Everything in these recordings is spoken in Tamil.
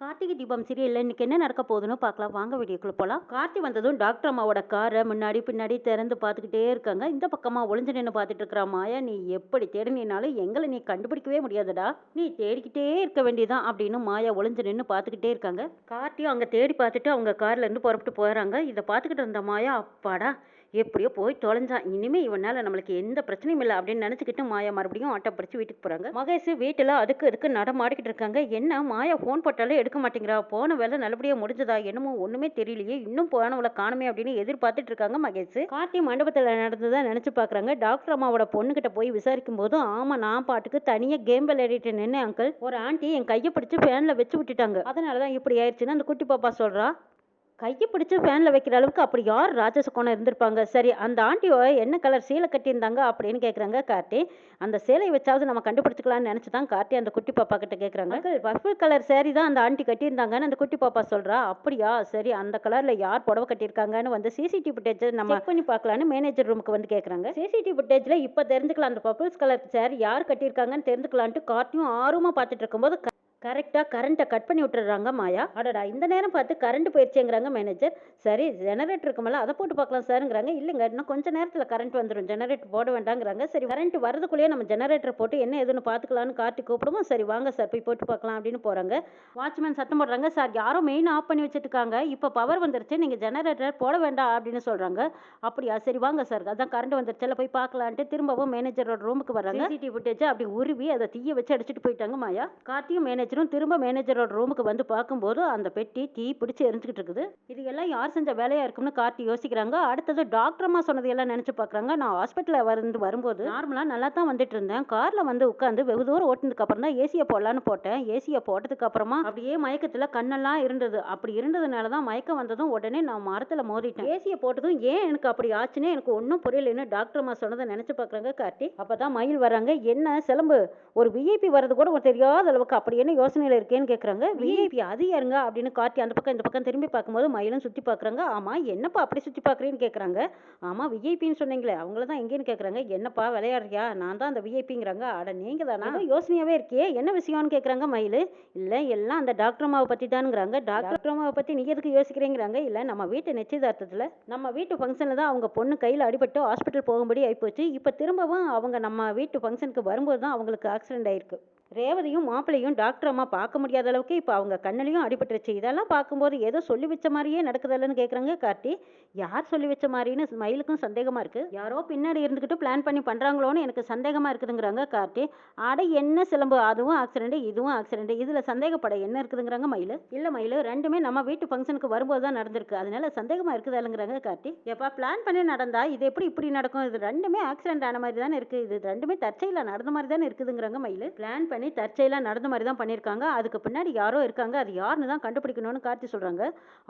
கார்த்திகை தீபம் சீரியல்ல இன்னைக்கு என்ன நடக்க போகுதுன்னு பார்க்கலாம். வாங்க வீடியோக்குள்ள போகலாம் கார்த்தி வந்ததும் டாக்டர் அம்மாவோட காரை முன்னாடி பின்னாடி திறந்து பார்த்துக்கிட்டே இருக்காங்க. இந்த பக்கமா ஒளிஞ்சு நின்று பார்த்துட்டு இருக்கிற மாயா நீ எப்படி தேடினாலும் எங்களை நீ கண்டுபிடிக்கவே முடியாதுடா. நீ தேடிக்கிட்டே இருக்க வேண்டியதான் அப்படின்னு மாயா ஒளிஞ்சு நின்று பார்த்துக்கிட்டே இருக்காங்க. கார்த்தியும் அங்கே தேடி பார்த்துட்டு அவங்க கார்ல இருந்து புறப்பட்டு போகிறாங்க இதை பார்த்துக்கிட்டு இருந்த மாயா அப்பாடா எப்படியோ போய் தொலைஞ்சான். இனிமே இவனால நம்மளுக்கு எந்த பிரச்சனையும் இல்லை அப்படின்னு நினச்சிக்கிட்டு மாயா மறுபடியும் ஆட்டோ பிடிச்சி வீட்டுக்கு போறாங்க. மகேஷ் வீட்டில் அதுக்கு அதுக்கு நடமாடிக்கிட்டு இருக்காங்க. என்ன? மாயா ஃபோன் போட்டாலே எடுக்க மாட்டேங்கிறா. போன வேலை நல்லபடியாக முடிஞ்சதா? என்னமோ ஒன்றுமே தெரியலையே. இன்னும் போனவளை காணுமே அப்படின்னு எதிர்பார்த்துட்டு இருக்காங்க மகேஷ். கார்த்தி மண்டபத்தில் நடந்ததா நினச்சி பார்க்குறாங்க டாக்டர் அம்மாவோட பொண்ணுக்கிட்ட போய் விசாரிக்கும் போதும் ஆமாம் நான் பாட்டுக்கு தனியாக கேம் விளையாடிட்டு நின்று அங்கிள் ஒரு ஆண்டி என் கையை பிடிச்சி ஃபேனில் வச்சு விட்டுட்டாங்க. அதனால தான் இப்படி ஆயிடுச்சுன்னு அந்த குட்டி பாப்பா சொல்கிறா கையை பிடிச்சி ஃபேனில் வைக்கிற அளவுக்கு அப்படி யார் ராட்சச கோணம் இருந்திருப்பாங்க? சரி அந்த ஆண்டியோ என்ன கலர் சேலை கட்டியிருந்தாங்க அப்படின்னு கேட்குறாங்க கார்த்தி. அந்த சேலையை வச்சாவது நம்ம கண்டுபிடிச்சிக்கலாம்னு நினச்சி தான் கார்த்தி அந்த குட்டி பாப்பா கிட்ட கேட்குறாங்க பர்பிள் கலர் saree தான் அந்த ஆண்டி கட்டியிருந்தாங்கன்னு அந்த குட்டி பாப்பா சொல்கிறா அப்படியா? சரி அந்த கலரில் யார் புடவை கட்டியிருக்காங்கன்னு வந்து சிசிடிவி ஃபுட்டேஜ் நம்ம செக் பண்ணி பார்க்கலான்னு மேனேஜர் ரூமுக்கு வந்து கேட்குறாங்க சிசிடிவி ஃபுட்டேஜில் இப்போ தெரிஞ்சுக்கலாம் அந்த பர்பிள்ஸ் கலர் saree யார் கட்டியிருக்காங்கன்னு தெரிஞ்சுக்கலான்ட்டு கார்த்தியும் ஆர்வமாக பார்த்துட்டு இருக்கும்போது கரெக்டாக கரண்ட்டை கட் பண்ணி விட்டுறாங்க மாயா. அடடா இந்த நேரம் பார்த்து கரண்ட் போயிடுச்சேங்கிறாங்க மேனேஜர் சரி ஜெனரேட்டர் இருக்குமல்ல அதை போட்டு பார்க்கலாம் சாருங்கிறாங்க. இல்லைங்க இன்னும் கொஞ்சம் நேரத்தில் கரண்ட் வந்துடும் ஜெனரேட்டர் போட வேண்டாங்கிறாங்க. சரி கரண்ட் வரதுக்குள்ளேயே நம்ம ஜெனரேட்டர் போட்டு என்ன எதுன்னு பார்த்துக்கலான்னு காட்டி கூப்பிடுவோம் சரி வாங்க சார் போய் போட்டு பார்க்கலாம் அப்படின்னு போகிறாங்க வாட்ச்மேன் சத்தம் போடுறாங்க. சார் யாரோ மெயின் ஆஃப் பண்ணி வச்சுருக்காங்க. இப்போ பவர் வந்துருச்சு நீங்கள் ஜெனரேட்டர் போட வேண்டாம் அப்படின்னு சொல்கிறாங்க அப்படியா சரி வாங்க சார் அதான் கரண்ட் வந்துருச்சுல போய் பார்க்கலான்ட்டு திரும்பவும் மேனேஜரோட ரூமுக்கு வராங்க சிசிடிவி ஃபுட்டேஜ் அப்படி உருவி அதை தீய வச்சு அடிச்சுட்டு போயிட்டாங்க மாயா. கார்த்தியும் மேனேஜரும் திரும்ப மேனேஜரோட ரூமுக்கு வந்து பார்க்கும்போது அந்த பெட்டி தீ பிடிச்சி எரிஞ்சுக்கிட்டு இருக்குது. இது எல்லாம் யார் செஞ்ச வேலையா இருக்கும்னு கார்த்தி யோசிக்கிறாங்க. அடுத்தது டாக்டர் அம்மா சொன்னது எல்லாம் நினைச்சு பார்க்கறாங்க. நான் ஹாஸ்பிட்டலில் வந்து வரும்போது நார்மலாக நல்லா தான் வந்துட்டு இருந்தேன். காரில் வந்து உட்காந்து வெகு தூரம் ஓட்டினதுக்கு அப்புறம் தான் ஏசியை போடலான்னு போட்டேன். ஏசியை போட்டதுக்கு அப்புறமா அப்படியே மயக்கத்தில் கண்ணெல்லாம் இருந்தது. அப்படி இருந்ததுனால தான் மயக்கம் வந்ததும் உடனே நான் மரத்தில் மோதிட்டேன். ஏசியை போட்டதும் ஏன் எனக்கு அப்படி ஆச்சுன்னு எனக்கு ஒன்றும் புரியலன்னு டாக்டர் அம்மா சொன்னதை நினைச்சு பார்க்கறாங்க கார்த்தி. அப்பதான் மயில் வராங்க என்ன சிலம்பு? ஒரு விஐபி வர்றது கூட தெரியாத அளவுக்கு அப்படி என்ன யோசனையில் இருக்கேன்னு கேட்குறாங்க விஐபி அது யாருங்க? அப்படின்னு கார்த்தி அந்த பக்கம் இந்த பக்கம் திரும்பி பார்க்கும்போது மயிலும் சுற்றி பார்க்குறாங்க. ஆமாம் என்னப்பா அப்படி சுற்றி பார்க்குறேன்னு கேட்குறாங்க ஆமாம் விஐபின்னு சொன்னீங்களே அவங்கள தான் எங்கேன்னு கேட்குறாங்க என்னப்பா விளையாடுறியா? நான் தான் அந்த விஐபிங்கிறாங்க அட நீங்கள் தானா யோசனையாகவே இருக்கியே என்ன விஷயம்னு கேட்குறாங்க மயில். இல்லை எல்லாம் அந்த டாக்டர் அம்மாவை பற்றி தானுங்கிறாங்க டாக்டர் அம்மாவை பற்றி நீ எதுக்கு யோசிக்கிறீங்கிறாங்க? இல்லை நம்ம வீட்டு நிச்சயதார்த்தத்தில் நம்ம வீட்டு ஃபங்க்ஷனில் தான் அவங்க பொண்ணு கையில் அடிபட்டு ஹாஸ்பிட்டல் போகும்படி ஆகிப்போச்சு இப்போ திரும்பவும் அவங்க நம்ம வீட்டு ஃபங்க்ஷனுக்கு வரும்போது தான் அவங்களுக்கு ஆக்சிடென்ட் ஆயிருக்கு. ரேவதியும் மாப்பிள்ளையும் டாக்டர் அம்மா பார்க்க முடியாத அளவுக்கு இப்போ அவங்க கண்ணிலையும் அடிபட்டுருச்சு. இதெல்லாம் பார்க்கும்போது ஏதோ சொல்லி வச்ச மாதிரியே நடக்குதில்லன்னு கேட்குறாங்க கார்த்தி. யார் சொல்லி வச்ச மாதிரின்னு மயிலுக்கும் சந்தேகமாக இருக்குது யாரோ பின்னாடி இருந்துக்கிட்டு பிளான் பண்ணி பண்ணுறாங்களோன்னு எனக்கு சந்தேகமாக இருக்குதுங்கிறாங்க கார்த்தி. அட என்ன சிலம்பு அதுவும் ஆக்சிடென்ட் இதுவும் ஆக்சிடென்ட் இதில் சந்தேகப்பட என்ன இருக்குதுங்கிறாங்க மயில். இல்லை மயில் ரெண்டுமே நம்ம வீட்டு ஃபங்க்ஷனுக்கு வரும்போது தான் நடந்திருக்கு. அதனால சந்தேகமாக இருக்குதாலுங்கிறாங்க கார்த்தி. எப்பா பிளான் பண்ணி நடந்தா இது எப்படி இப்படி நடக்கும்? இது ரெண்டுமே ஆக்சிடென்ட் ஆன மாதிரி தானே இருக்குது இது ரெண்டுமே தற்செயலாக நடந்த மாதிரி தானே இருக்குதுங்கிறாங்க மயில். பிளான் பண்ணி தற்செயலாக நடந்த மாதிரி தான் பண்ணியிருக்காங்க. அதுக்கு பின்னாடி யாரோ இருக்காங்க. அது யாருன்னு தான் கண்டுபிடிக்கணும்னு கார்த்தி சொல்கிறாங்க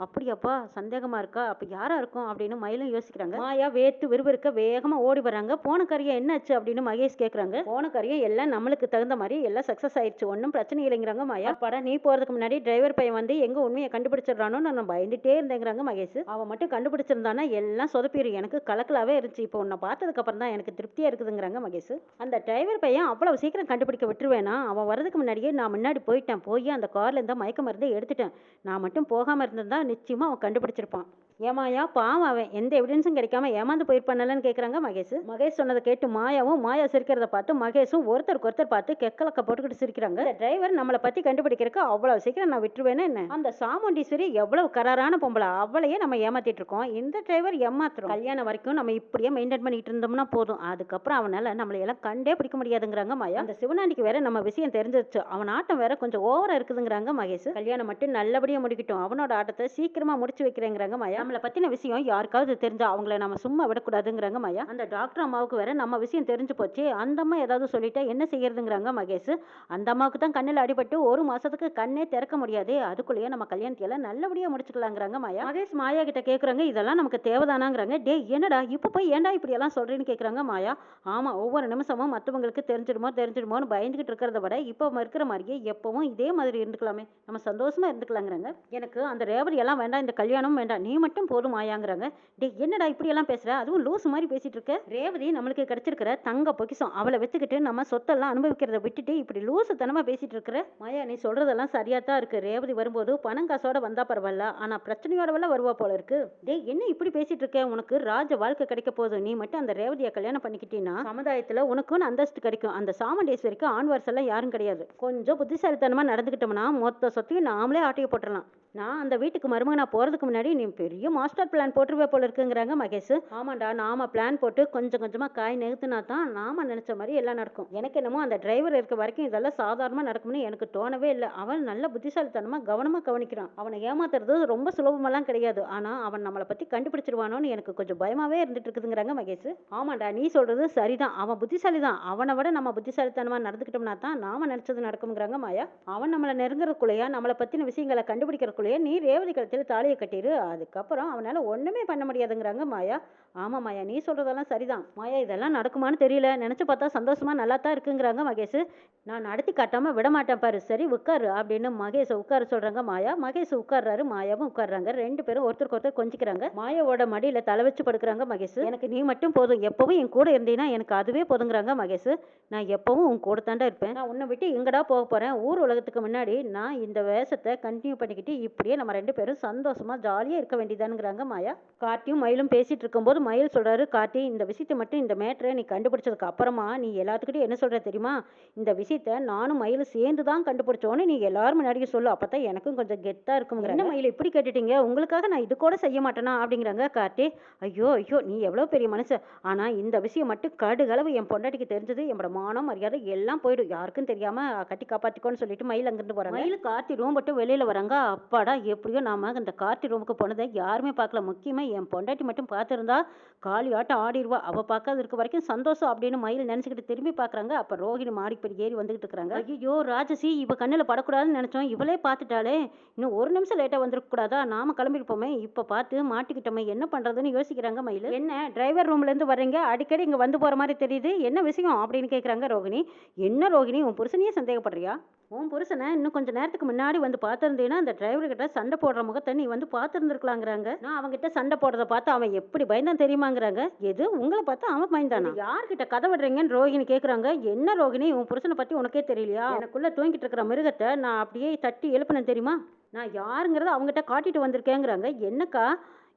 அப்படியாப்பா சந்தேகமாக இருக்கா? அப்போ யாராக இருக்கும்? அப்படின்னு மயிலும் யோசிக்கிறாங்க. மாயா வேத்து விறுவிறுக்க வேகமாக ஓடி வராங்க. போன கரியா என்னாச்சு அப்படின்னு மகேஷ் கேட்குறாங்க போன கரியா எல்லாம் நம்மளுக்கு தகுந்த மாதிரி எல்லாம் சக்ஸஸ் ஆயிடுச்சு ஒன்றும் பிரச்சனை இல்லைங்கிறாங்க மாயா. படம் நீ போகிறதுக்கு முன்னாடி டிரைவர் பையன் வந்து எங்கே உண்மையை கண்டுபிடிச்சிடுறானோ நான் பயந்துட்டே இருந்தேங்கிறாங்க மகேஷ். அவன் மட்டும் கண்டுபிடிச்சிருந்தானா எல்லாம் சொதப்பிடும் எனக்கு கலக்கலாவே இருந்துச்சு. இப்போ உன்னை பார்த்ததுக்கு அப்புறம் தான் எனக்கு திருப்தியாக இருக்குதுங்கிறாங்க மகேஷ். அந்த டிரைவர் பையன் அவ்வளவு சீக்கிரம் கண்டுபிடிக்க விட்டுருவேனா? அவன் வரதுக்கு முன்னாடியே நான் முன்னாடி போயிட்டேன். போய் அந்த கார்ல இருந்த மயக்க மருந்தை எடுத்துட்டேன். நான் மட்டும் போகாமல் இருந்திருந்தா நிச்சயமா அவன் கண்டுபிடிச்சிருப்பான். ஏமாயா பாவம் அவன். எந்த எவிடன்ஸும் கிடைக்காம ஏமாந்து போயிருப்பானலன்னு கேட்குறாங்க மகேஷ். மகேஷ் சொன்னதை கேட்டு மாயாவும் மாயா சிரிக்கிறத பார்த்து மகேஷும் ஒருத்தருக்கு ஒருத்தர் பார்த்து கெக்கலக்க போட்டுக்கிட்டு சிரிக்கிறாங்க. இந்த டிரைவர் நம்மளை பற்றி கண்டுபிடிக்கிறதுக்கு அவ்வளவு சீக்கிரம் நான் விட்டுருவேன்னு என்ன? அந்த சாமுண்டீஸ்வரி எவ்வளவு கராரான பொம்பளை. அவளையே நம்ம ஏமாத்திட்டு இருக்கோம். இந்த டிரைவர் ஏமாத்துறோம். கல்யாணம் வரைக்கும் நம்ம இப்படியே மெயின்டைன் பண்ணிட்டு இருந்தோம்னா போதும். அதுக்கப்புறம் அவனால நம்மளை எல்லாம் கண்டே பிடிக்க முடியாதுங்கிறாங்க மாயா. அந்த சிவனாண்டிக்கு வேற நம்ம விஷயம் தெரிஞ்சிருச்சு. அவன் ஆட்டம் வேற கொஞ்சம் ஓவரா இருக்குதுங்கிறாங்க மகேஷ். கல்யாணம் மட்டும் நல்லபடியா முடிக்கட்டும். அவனோட ஆட்டத்தை சீக்கிரமா முடிச்சு வைக்கிறேங்கிறாங்க மாயா. நம்மளை பத்தின விஷயம் யாருக்காவது தெரிஞ்சா அவங்கள நம்ம சும்மா விடக்கூடாதுங்கிறாங்க மாயா. அந்த டாக்டர் அம்மாவுக்கு வேற நம்ம விஷயம் தெரிஞ்சு போச்சு. அந்த அம்மா ஏதாவது சொல்லிட்டா என்ன செய்யறதுங்கிறாங்க மகேஷ். அந்த அம்மாவுக்கு தான் கண்ணில் அடிபட்டு ஒரு மாசத்துக்கு கண்ணே திறக்க முடியாது. அதுக்குள்ளேயே நம்ம கல்யாணத்தை எல்லாம் நல்லபடியா முடிச்சுக்கலாங்கிறாங்க மாயா. மகேஷ் மாயா கிட்ட கேக்குறாங்க இதெல்லாம் நமக்கு தேவைதானாங்கிறாங்க. டே என்னடா இப்போ போய் ஏன்டா இப்படி எல்லாம் சொல்றேன்னு கேக்குறாங்க மாயா? ஆமா ஒவ்வொரு நிமிஷமும் மற்றவங்களுக்கு தெரிஞ்சிடுமோ தெரிஞ்சிடுமோன்னு பயந்துகிட்டு இருக்கிறத விட இப்போ இருக்கிற மாதிரியே எப்பவும் இதே மாதிரி இருந்துக்கலாமே. நம்ம சந்தோஷமா இருந்துக்கலாங்கிறாங்க. எனக்கு அந்த ரேவதி எல்லாம் வேண்டாம் இந்த கல்யாணம் வேண்டாம் நீ மட்டும் போதும் ஆயாங்கிறாங்க. டே என்னடா இப்படியெல்லாம் பேசுற? அதுவும் லூஸ் மாதிரி பேசிட்டு இருக்க. ரேவதி நம்மளுக்கு கிடைச்சிருக்கிற தங்க பொக்கிஷம் அவளை வச்சுக்கிட்டு நம்ம சொத்தெல்லாம் அனுபவிக்கிறத விட்டுட்டு இப்படி லூசு தனமா பேசிட்டு இருக்கிற? மாயா நீ சொல்றதெல்லாம் சரியா தான் இருக்கு. ரேவதி வரும்போது பணம் காசோட வந்தா பரவாயில்ல ஆனா பிரச்சனையோட வல்ல வருவா போல இருக்கு. டே என்ன இப்படி பேசிட்டு இருக்க? உனக்கு ராஜ வாழ்க்கை கிடைக்க போதும் நீ மட்டும் அந்த ரேவதியை கல்யாணம் பண்ணிக்கிட்டீன்னா சமுதாயத்துல உனக்குன்னு அந்தஸ்து கிடைக்கும். அந்த சாமுண்டேஸ்வரிக்கு ஆண் எல்லாம் யாரும் கிடையாது. கொஞ்சம் புத்திசாலித்தனமாக நடந்துக்கிட்டோம்னா மொத்த சொத்தையும் நாமளே ஆட்டையை போட்டுடலாம் நான் அந்த வீட்டுக்கு மருமகனா போகிறதுக்கு முன்னாடி நீ பெரிய மாஸ்டர் பிளான் போட்டுருவே போல இருக்குங்கிறாங்க மகேஷ். ஆமாண்டா நாம பிளான் போட்டு கொஞ்சம் கொஞ்சமாக காய் நிறுத்தினா தான் நாம நினைச்ச மாதிரி எல்லாம் நடக்கும். எனக்கு என்னமோ அந்த டிரைவர் இருக்க வரைக்கும் இதெல்லாம் சாதாரணமாக நடக்கும்னு எனக்கு தோணவே இல்லை. அவன் நல்ல புத்திசாலித்தனமாக கவனமாக கவனிக்கிறான். அவனை ஏமாத்துறது ரொம்ப சுலபமெல்லாம் கிடையாது. ஆனால் அவன் நம்மளை பற்றி கண்டுபிடிச்சிருவானோன்னு எனக்கு கொஞ்சம் பயமாகவே இருந்துட்டு இருக்குதுங்கிறாங்க மகேஷ். ஆமாண்டா நீ சொல்றது சரிதான். அவன் புத்திசாலி தான் அவனை விட நம்ம புத்திசாலித்தனமாக நடந்துக்கிட்டோம்னா தான் நாம நினச்சது நடக்குங்கிறாங்க மாயா. அவன் நம்மளை நெருங்குறதுக்குள்ளேயா நம்மளை பற்றின விஷயங்களை கண்டுபிடிக்கிறதுக்குள்ளேயே நீ ரேவதி கழுத்தில் தாலியை கட்டிடு அதுக்கப்புறம் அவனால் ஒன்றுமே பண்ண முடியாதுங்கிறாங்க மாயா. ஆமாம் மாயா நீ சொல்கிறதெல்லாம் சரிதான். மாயா இதெல்லாம் நடக்குமான்னு தெரியல. நினச்சி பார்த்தா சந்தோஷமாக நல்லா தான் இருக்குங்கிறாங்க மகேஷ். நான் நடத்தி காட்டாமல் விட மாட்டேன் பாரு. சரி உட்காரு அப்படின்னு மகேஷ் உட்கார சொல்கிறாங்க மாயா. மகேஷ் உட்கார்றாரு மாயாவும் உட்கார்றாங்க. ரெண்டு பேரும் ஒருத்தருக்கு ஒருத்தர் கொஞ்சிக்கிறாங்க. மாயாவோட மடியில் தலை வச்சு படுக்கிறாங்க மகேஷ். எனக்கு நீ மட்டும் போதும். எப்பவும் என் கூட இருந்தீங்கன்னா எனக்கு அதுவே போதுங்கிறாங்க மகேஷ். நான் எப்பவும் உன் கூட தாண்டா இருப்பேன். நான் உன்னை விட்டு எங்கடா போக போகிறேன் ஊர் உலகத்துக்கு முன்னாடி நான் இந்த வேஷத்தை கண்டினியூ பண்ணிக்கிட்டு இப்படியே நம்ம ரெண்டு பேரும் சந்தோஷமாக ஜாலியாக இருக்க வேண்டியதானுங்கிறாங்க மாயா. கார்த்தியும் மயிலும் பேசிகிட்டு இருக்கும்போது மயில் சொல்கிறாரு கார்த்தி இந்த விஷயத்தை மட்டும் இந்த மேட்டரை நீ கண்டுபிடிச்சதுக்கு அப்புறமா நீ எல்லாத்துக்கிட்டையும் என்ன சொல்கிற தெரியுமா? இந்த விஷயத்த நானும் மயிலும் சேர்ந்து தான் கண்டுபிடிச்சோன்னு நீ எல்லாரும் முன்னாடியே சொல்லு. அப்போ தான் எனக்கும் கொஞ்சம் கெத்தாக இருக்குங்கிற என்ன மயில் இப்படி கேட்டுட்டீங்க? உங்களுக்காக நான் இது கூட செய்ய மாட்டேனா? அப்படிங்கிறாங்க கார்த்தி. ஐயோ ஐயோ நீ எவ்வளோ பெரிய மனுஷன். ஆனால் இந்த விஷயம் மட்டும் கடுகளவு என் பொண்டாட்டிக்கு தெரிஞ்சது. என்னோட மானம் மரியாதை எல்லாம் போயிடும். யாருக்கும் தெரியாம கட்டி காப்பாத்திக்கோன்னு சொல்லிட்டு மயில் அங்கிருந்து போறாங்க. மயில் கார்த்தி ரூம் மட்டும் வெளியில வராங்க. அப்பாடா எப்படியோ நாம இந்த கார்த்தி ரூமுக்கு போனதை யாருமே பார்க்கல. முக்கியமா என் பொண்டாட்டி மட்டும் பார்த்திருந்தா காளி ஆட்டம் ஆடிடுவா அவ பார்க்காத இருக்க வரைக்கும் சந்தோஷம் அப்படின்னு மயில் நினைச்சுக்கிட்டு திரும்பி பார்க்கறாங்க. அப்ப ரோஹிணி மாடிப்படி ஏறி வந்துகிட்டு இருக்காங்க ஐயோ ராஜசி இவ கண்ணுல படக்கூடாதுன்னு நினைச்சோம். இவளே பார்த்துட்டாளே. இன்னும் ஒரு நிமிஷம் லேட்டா வந்திருக்க கூடாதா? நாம கிளம்பிருப்போமே. இப்ப பார்த்து மாட்டிக்கிட்டோமே. என்ன பண்றதுன்னு யோசிக்கிறாங்க மயில். என்ன டிரைவர் ரூம்ல இருந்து வர்றீங்க? அடிக்கடி இங்க வந்து போற மாதிரி தெரியுது. என்ன விஷயம் அப்படின்னு கேக்குறாங்க ரோகிணி என்ன ரோகிணி நீ உன் புருஷனையே சந்தேகப்படுறியா? உன் புருஷனை இன்னும் கொஞ்சம் நேரத்துக்கு முன்னாடி வந்து பார்த்துருந்தீங்கன்னா அந்த டிரைவர் கிட்ட சண்டை போடுற முகத்தை நீ வந்து பார்த்துருந்துருக்கலாங்கிறாங்க. நான் அவன்கிட்ட சண்டை போடுறத பார்த்து அவன் எப்படி பயந்தான் தெரியுமாங்கிறாங்க. எது? உங்களை பார்த்து அவன் பயந்தானா? யார்கிட்ட கதை விடுறீங்கன்னு ரோஹிணி கேட்குறாங்க என்ன ரோஹிணி உன் புருஷனை பற்றி உனக்கே தெரியலையா? எனக்குள்ளே தூங்கிட்டு இருக்கிற மிருகத்தை நான் அப்படியே தட்டி எழுப்பினேன் தெரியுமா? நான் யாருங்கிறத அவங்ககிட்ட காட்டிட்டு வந்திருக்கேங்கிறாங்க. என்னக்கா?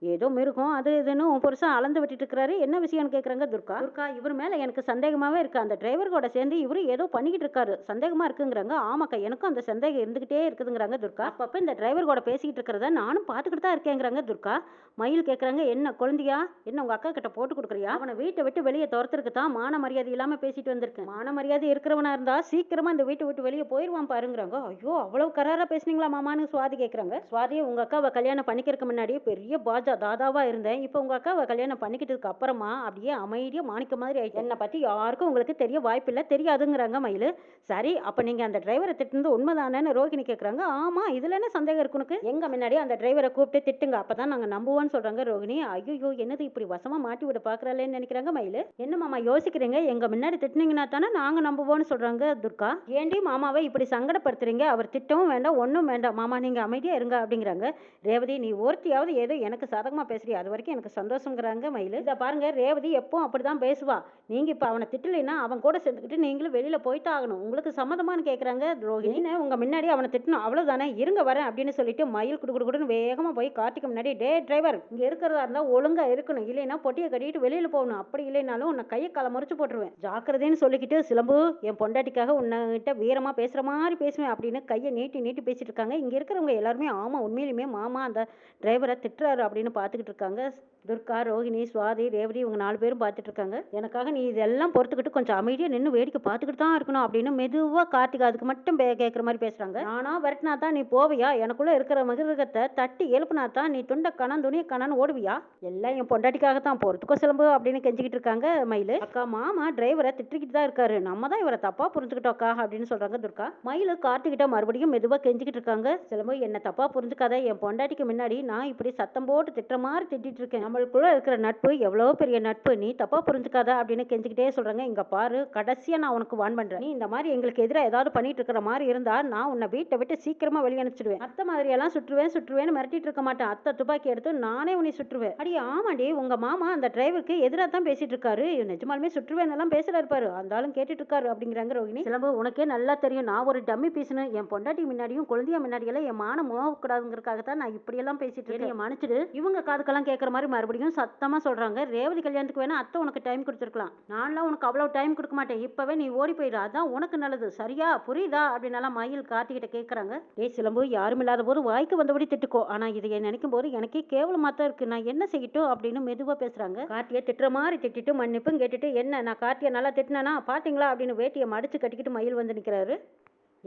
ஏதோ மிருகம் அது இதுன்னு உன் புருஷன் அளந்து விட்டுட்டு இருக்கிறாரு என்ன விஷயம்னு கேட்குறாங்க துர்கா? துர்கா இவர் மேலே எனக்கு சந்தேகமாகவே இருக்குது அந்த டிரைவர்கோட சேர்ந்து இவரு ஏதோ பண்ணிக்கிட்டு இருக்காரு. சந்தேகமாக இருக்குங்கிறாங்க. ஆமாக்கா எனக்கும் அந்த சந்தேகம் இருந்துக்கிட்டே இருக்குதுங்கிறாங்க துர்கா. அப்பப்போ இந்த டிரைவர்கோட பேசிக்கிட்டு இருக்கிறத நானும் பார்த்துக்கிட்டு தான் இருக்கேங்கிறாங்க துர்கா. மயில் கேட்குறாங்க என்ன குழந்தையா? என்ன உங்கள் அக்கா கிட்ட போட்டு கொடுக்குறியா? அவனை வீட்டை விட்டு வெளியே துரத்துறதுக்கு தான் மான மரியாதை இல்லாமல் பேசிட்டு வந்திருக்கேன். மான மரியாதை இருக்கிறவனா இருந்தால் சீக்கிரமாக இந்த வீட்டை விட்டு வெளியே போயிடுவான் பாருங்கிறாங்க. ஐயோ அவ்வளோ கராராக பேசுனீங்களா மாமான்னு சுவாதி கேட்குறாங்க சுவாதி உங்கள் அக்காவை கல்யாணம் பண்ணிக்கிறதுக்கு முன்னாடியே பெரிய பாஜா தாதாவா இருந்தேன். இப்போ உங்க அக்காவை கல்யாணம் பண்ணிக்கிட்டதுக்கு அப்புறமா அப்படியே அமைதியா மாணிக்க மாதிரி ஆயிடுச்சு என்னை பத்தி யாருக்கும் உங்களுக்கு தெரிய வாய்ப்பில்லை. தெரியாதுங்கிறாங்க மயில். சரி அப்ப நீங்க அந்த டிரைவரை திட்டுனது உண்மைதானேன்னு ரோகிணி கேட்குறாங்க ஆமா இதுல என்ன சந்தேகம் இருக்குனுக்கு எங்க முன்னாடி அந்த டிரைவரை கூப்பிட்டு திட்டுங்க. அப்பதான் நாங்க நம்புவோம்னு சொல்றாங்க ரோகிணி. ஐயோ என்னது இப்படி வசமா மாட்டி விட பாக்குறாளேன்னு நினைக்கிறாங்க மயில். என்ன மாமா யோசிக்கிறீங்க? எங்க முன்னாடி திட்டுனீங்கன்னா தானே நாங்க நம்புவோம்னு சொல்றாங்க துர்கா. ஏண்டி மாமாவை இப்படி சங்கடப்படுத்துறீங்க? அவர் திட்டவும் வேண்டாம் ஒன்றும் வேண்டாம். மாமா நீங்க அமைதியா இருங்க அப்படிங்கிறாங்க. ரேவதி நீ ஒருத்தியாவது ஏதோ எனக்கு சாதகமாக பேசுறியா? அது வரைக்கும் எனக்கு சந்தோஷங்கிறாங்க மயில். இதை பாருங்க ரேவதி எப்பவும் அப்படிதான் பேசுவா. நீங்கள் இப்போ அவனை திட்டலைன்னா அவன் கூட சேர்ந்துக்கிட்டு நீங்களும் வெளியில் போயிட்டு ஆகணும் உங்களுக்கு சம்மதமானு கேட்குறாங்க ரோஹிணி. உங்கள் முன்னாடி அவனை திட்டணும். அவ்வளோதானே இருங்க வரேன் அப்படின்னு சொல்லிட்டு மயில் குடுக்குடுன்னு வேகமாக போய் கார்த்திக்கு முன்னாடி டே டிரைவர் இங்கே இருக்கிறதா இருந்தால் ஒழுங்காக இருக்கணும். இல்லைன்னா பொட்டியை கட்டிட்டு வெளியில் போகணும். அப்படி இல்லைனாலும் உன்னை கையை காலை முறிச்சு போட்டுருவேன். ஜாக்கிரதைன்னு சொல்லிக்கிட்டு சிலம்பு என் பொண்டாட்டிக்காக உன்னகிட்ட வீரமாக பேசுகிற மாதிரி பேசுவேன் அப்படின்னு கையை நீட்டி நீட்டி பேசிட்டு இருக்காங்க. இங்கே இருக்கிறவங்க எல்லாருமே ஆமா உண்மையிலுமே மாமா அந்த டிரைவரை திட்டுறாரு அப்படின்னு பார்த்துக்கிட்டு இருக்காங்க. துர்கா ரோஹிணி சுவாதி ரேவதி இவங்க நாலு பேரும் பார்த்துட்டு இருக்காங்க எனக்காக நீ இதெல்லாம் பொறுத்துக்கிட்டு கொஞ்சம் அமைதியாக நின்று வேடிக்கை பார்த்துக்கிட்டு தான் இருக்கணும் அப்படின்னு மெதுவாக கார்த்திகா அதுக்கு மட்டும் கேட்குற மாதிரி பேசுகிறாங்க நானா விரட்டினா தான் நீ போவியா? எனக்குள்ளே இருக்கிற மிருகத்தை தட்டி எழுப்புனா தான் நீ துண்ட கணம் துணியை கணன்னு ஓடுவியா? எல்லாம் என் பொண்டாட்டிக்காக தான் போகிறதுக்கோ சிலம்பு அப்படின்னு கெஞ்சிக்கிட்டு இருக்காங்க மயில். அக்கா மாமா டிரைவரை திட்டிக்கிட்டு தான் இருக்காரு. நம்ம தான் இவரை தப்பாக புரிஞ்சுக்கிட்டோம் அக்கா அப்படின்னு சொல்கிறாங்க துர்கா. மயில் கார்த்திகிட்ட மறுபடியும் மெதுவாக கெஞ்சிக்கிட்டு இருக்காங்க. சிலம்பு என்ன தப்பாக புரிஞ்சுக்காத. என் பொண்டாட்டிக்கு முன்னாடி நான் இப்படி சத்தம் போட்டு திட்டுற மாதிரி திட்டிகிட்டு இருக்கேன். நம்மளுக்குள்ள இருக்கிற நட்பு எவ்வளோ பெரிய நட்பு. நீ தப்பா புரிஞ்சுக்காத அப்படின்னு கெஞ்சிக்கிட்டே சொல்றாங்க. இங்க பாரு கடைசியா நான் உனக்கு வான் பண்றேன். நீ இந்த மாதிரி எங்களுக்கு எதிராக ஏதாவது பண்ணிட்டு இருக்கிற மாதிரி இருந்தா நான் உன்னை வீட்டை விட்டு சீக்கிரமா வெளியே அனுப்பிச்சிடுவேன். அத்தை மாதிரி எல்லாம் சுற்றுவேன் சுற்றுவேன்னு மிரட்டிட்டு இருக்க மாட்டேன். அத்தை துப்பாக்கி எடுத்து நானே உன்னை சுற்றுவேன். அடி ஆமாடி உங்க மாமா அந்த டிரைவருக்கு எதிராக தான் பேசிட்டு இருக்காரு. நிஜமாலுமே சுற்றுவேன் எல்லாம் பேசுறாரு பாரு. அந்த ஆளும் கேட்டுட்டு இருக்காரு அப்படிங்கிறாங்க ரோகிணி சிலம்பு உனக்கே நல்லா தெரியும். நான் ஒரு டம்மி பீஸ்னு என் பொண்டாட்டி முன்னாடியும் குழந்தைய முன்னாடியெல்லாம் என் மானம் மோகக்கூடாதுங்கிறதுக்காக தான் நான் இப்படியெல்லாம் பேசிட்டு இருக்கேன். மன்னிச்சிடு. இவங்க காதுக்கெல்லாம் கேட்குற மாதிரி மறுபடியும் சத்தமாக சொல்கிறாங்க ரேவதி கல்யாணத்துக்கு வேணால் அத்தை உனக்கு டைம் கொடுத்துருக்கலாம். நான்லாம் உனக்கு அவ்வளோ டைம் கொடுக்க மாட்டேன். இப்போவே நீ ஓடி போயிடு அதான் உனக்கு நல்லது. சரியா? புரியுதா? அப்படின்னாலாம் மயில் கார்த்திகிட்ட கேட்குறாங்க டேய் சிலம்பு யாரும் இல்லாத போது வாய்க்கு வந்தபடி திட்டுக்கோ. ஆனால் இதை நினைக்கும் போது எனக்கே கேவலமாக தான் இருக்குது நான் என்ன செய்யட்டும்? அப்படின்னு மெதுவாக பேசுகிறாங்க கார்த்தியை திட்டுற மாதிரி திட்டிட்டு மன்னிப்பும் கேட்டுட்டு என்ன நான் கார்த்தியை நல்லா திட்டினேனா? பார்த்தீங்களா அப்படின்னு வேட்டியை மடிச்சு கட்டிக்கிட்டு மயில் வந்து நிற்கிறாரு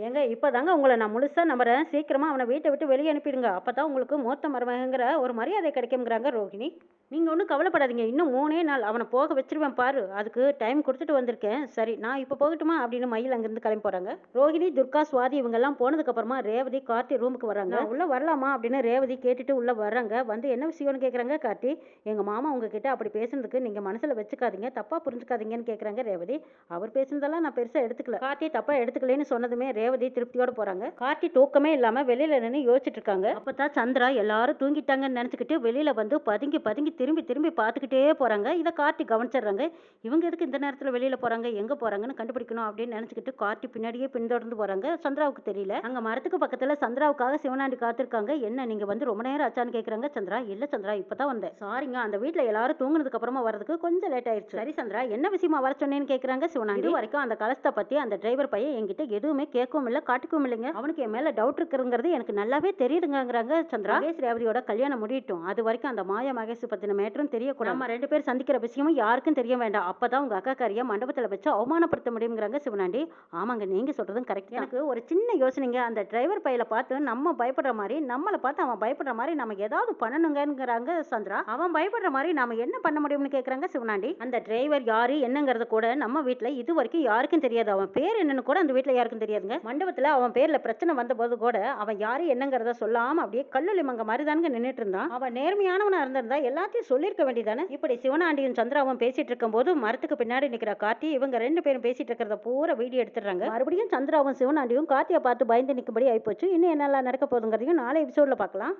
ஏங்க இப்போ தாங்க உங்களை நான் முழுசாக நம்புறேன். சீக்கிரமாக அவனை வீட்டை விட்டு வெளியே அனுப்பிடுங்க. அப்போ தான் உங்களுக்கு மூத்த மருமகங்கிற ஒரு மரியாதை கிடைக்குங்கிறாங்க ரோகிணி. நீங்கள் ஒன்றும் கவலைப்படாதீங்க. இன்னும் மூணே நாள் அவனை போக வச்சிருவேன் பாரு. அதுக்கு டைம் கொடுத்துட்டு வந்திருக்கேன். சரி நான் இப்போ போகட்டுமா அப்படின்னு மயில் அங்கேருந்து கிளம்பி போகிறாங்க ரோகிணி துர்கா சுவாதி இவங்கெல்லாம் போனதுக்கப்புறமா ரேவதி கார்த்தி ரூமுக்கு வராங்க. உள்ளே வரலாமா அப்படின்னு ரேவதி கேட்டுட்டு உள்ளே வர்றாங்க. வந்து என்ன விஷயம்னு கேட்குறாங்க கார்த்தி? எங்கள் மாமா உங்ககிட்ட அப்படி பேசுனதுக்கு நீங்கள் மனசில் வச்சுக்காதீங்க. தப்பாக புரிஞ்சுக்காதீங்கன்னு கேட்குறாங்க ரேவதி. அவர் பேசுனதெல்லாம் நான் பெருசாக எடுத்துக்கல. கார்த்தி தப்பாக எடுத்துக்கலைன்னு சொன்னதுமே ரேவதி திருப்தியோட போறாங்க. கார்த்தி தூக்கமே இல்லாம வெளியில நின்று யோசிச்சுட்டு இருக்காங்க. அப்பதான் சந்திரா எல்லாரும் தூங்கிட்டாங்கன்னு நினைச்சுக்கிட்டு வெளியில வந்து பதுங்கி பதுங்கி திரும்பி திரும்பி பார்த்துக்கிட்டே போறாங்க. இதை கார்த்தி கவனிச்சிடுறாங்க. இவங்க எதுக்கு இந்த நேரத்துல வெளியில போறாங்க? எங்க போறாங்கன்னு கண்டுபிடிக்கணும் அப்படின்னு நினைச்சுக்கிட்டு கார்த்தி பின்னாடியே பின்தொடர்ந்து போறாங்க. சந்திராவுக்கு தெரியல. அங்க மரத்துக்கு பக்கத்துல சந்திராவுக்காக சிவனாண்டி காத்திருக்காங்க. என்ன நீங்க வந்து ரொம்ப நேரம் ஆச்சான்னு கேக்குறாங்க. சந்திரா இல்ல சந்திரா இப்பதான் வந்தேன். சாரிங்க அந்த வீட்டுல எல்லாரும் தூங்குனதுக்கு அப்புறமா வரதுக்கு கொஞ்சம் லேட் ஆயிடுச்சு சரி சந்திரா என்ன விஷயமா வர சொன்னேன்னு கேக்குறாங்க சிவனாண்டி. வரைக்கும் அந்த கலசத்தை பத்தி அந்த டிரைவர் பையன் என்கிட்ட எதுவுமே கேட்கவும் இல்ல காட்டுக்கவும் இல்லைங்க. அவனுக்கு என் மேல டவுட் இருக்குங்கிறது எனக்கு நல்லாவே தெரியுதுங்கிறாங்க சந்திரா. மகேஷ் ரேவதியோட கல்யாணம் முடியட்டும். அது வரைக்கும் அந்த மாயா மகேஷ் பத்தின மேட்டரும் தெரியக்கூடாது. நம்ம ரெண்டு பேர் சந்திக்கிற விஷயமும் யாருக்கும் தெரிய வேண்டாம். அப்பதான் உங்க அக்கா காரிய மண்டபத்துல வச்சு அவமானப்படுத்த முடியுங்கிறாங்க சிவனாண்டி. ஆமாங்க நீங்க சொல்றதும் கரெக்ட் எனக்கு ஒரு சின்ன யோசனைங்க. அந்த டிரைவர் பையில பார்த்து நம்ம பயப்படுற மாதிரி நம்மளை பார்த்து அவன் பயப்படுற மாதிரி நம்ம ஏதாவது பண்ணணுங்கிறாங்க சந்திரா. அவன் பயப்படுற மாதிரி நாம என்ன பண்ண முடியும்னு கேக்குறாங்க சிவனாண்டி. அந்த டிரைவர் யாரு என்னங்கிறது கூட நம்ம வீட்ல இது வரைக்கும் யாருக்கும் தெரியாது. அவன் பேர் என்னன்னு கூட அந்த வீட்ல யாருக்கும் தெரியாதுங்க. மண்டபத்தில் அவன் பேரில் பிரச்சனை வந்தபோது கூட அவன் யாரு என்னங்கிறத சொல்லாமல் அப்படியே கல்லூலி மங்க மாதிரி தானுங்க நின்றுட்டு இருந்தான் அவன் நேர்மையானவனா இருந்திருந்தா எல்லாத்தையும் சொல்லியிருக்க வேண்டியதானே? இப்படி சிவனாண்டியும் சந்திராவும் பேசிட்டு இருக்கும்போது மரத்துக்கு பின்னாடி நிற்கிற கார்த்தி இவங்க ரெண்டு பேரும் பேசிட்டு இருக்கிறத பூரா வீடியோ எடுத்துடுறாங்க. மறுபடியும் சந்திராவும் சிவனாண்டியும் கார்த்தியை பார்த்து பயந்து நிற்கும்படி ஆயிப்போச்சு. இன்னும் என்னெல்லாம் நடக்க போகுதுங்கிறதையும் நாளை எபிசோடில் பார்க்கலாம்.